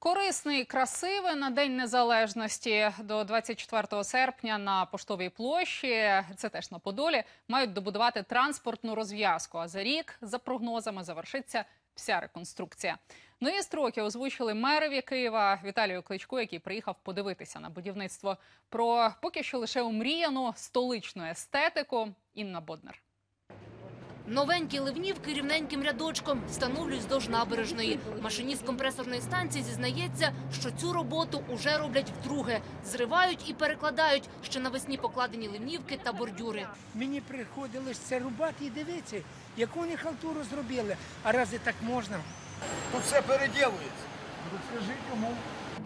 Корисний, красиве на День Незалежності до 24 серпня на поштовій площі, це теж на Подолі, мають добудувати транспортну розв'язку. А за рік, за прогнозами, завершиться вся реконструкція. Нові строки озвучили мерові Києва Віталію Кличку, який приїхав подивитися на будівництво. Про поки що лише омріяну столичну естетику Інна Боднер. Новенькі ливнівки рівненьким рядочком встановлюють вздовж набережної. Машиніст компресорної станції зізнається, що цю роботу уже роблять вдруге. Зривають і перекладають ще навесні покладені ливнівки та бордюри. Мені приходилось це рубати і дивитися, яку вони халтуру зробили. А разве так можна? Тут все переділується. Розкажіть йому.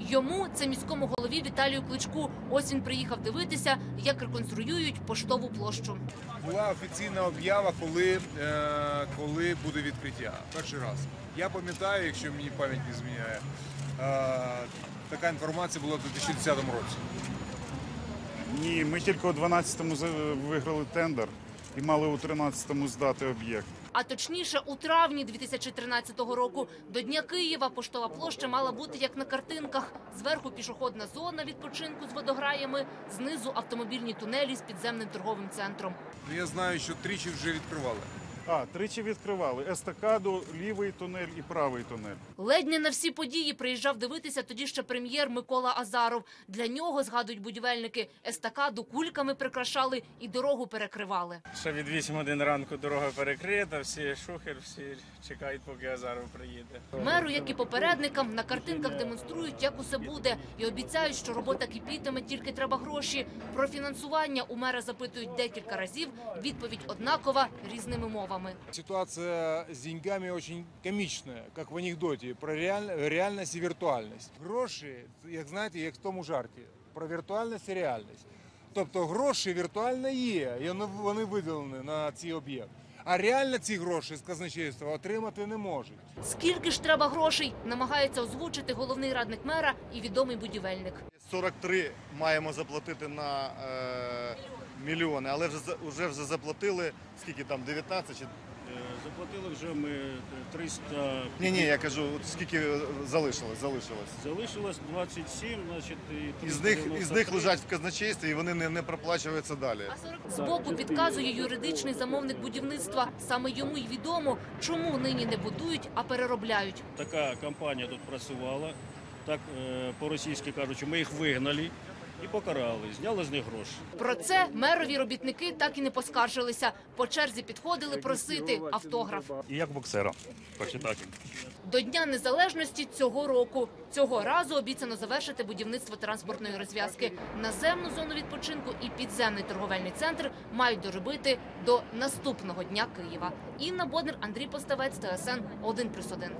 Йому, це міському голові Віталію Кличку. Ось він приїхав дивитися, як реконструюють поштову площу. Була офіційна об'ява, коли, е, коли буде відкриття. Перший раз. Я пам'ятаю, якщо мені пам'ять не зміняє, е, така інформація була в 2010 році. Ні, ми тільки у 12-му виграли тендер і мали у 13-му здати об'єкт. А точніше, у травні 2013 року до Дня Києва поштова площа мала бути як на картинках. Зверху пішохідна зона відпочинку з водограями, знизу автомобільні тунелі з підземним торговим центром. Ну, я знаю, що тричі вже відкривали. А, тричі відкривали естакаду, лівий тунель і правий тунель. Ледь не на всі події приїжджав дивитися тоді ще прем'єр Микола Азаров. Для нього, згадують будівельники, естакаду кульками прикрашали і дорогу перекривали. Ще від 8 годин ранку дорога перекрита, всі шухер, всі чекають, поки Азаров приїде. Меру, як і попередникам, на картинках демонструють, як усе буде, і обіцяють, що робота кипітиме, тільки треба гроші. Про фінансування у мера запитують декілька разів. Відповідь однакова різними мовами. Ситуація з деньгами дуже комічна, як в анекдоті, про реаль- реальність і віртуальність. Гроші, як знаєте, як в тому жарті, про віртуальність і реальність. Тобто гроші віртуально є, і вони- вони виділені на цей об'єкт. А реально ці гроші з казначейства отримати не можуть. Скільки ж треба грошей, намагається озвучити головний радник мера і відомий будівельник. 43 маємо заплатити на е, мільйони, але вже вже заплатили скільки там 19 чи Заплатили вже ми 300, ні, ні, я кажу, от скільки залишилось, залишилось. залишилось 27, значить і Із них із них лежать в казначействі і вони не, не проплачуються далі. Збоку підказує юридичний замовник будівництва. Саме йому й відомо, чому нині не будують, а переробляють. Така компанія тут працювала, так е, по-російськи кажучи, ми їх вигнали і покарали, зняли з них гроші. Про це мерові робітники так і не поскаржилися. По черзі підходили просити автограф. І як боксера. Почитати. До Дня Незалежності цього року. Цього разу обіцяно завершити будівництво транспортної розв'язки. Наземну зону відпочинку і підземний торговельний центр мають доробити до наступного дня Києва. Інна Боднер, Андрій Поставець, ТСН 1+,1.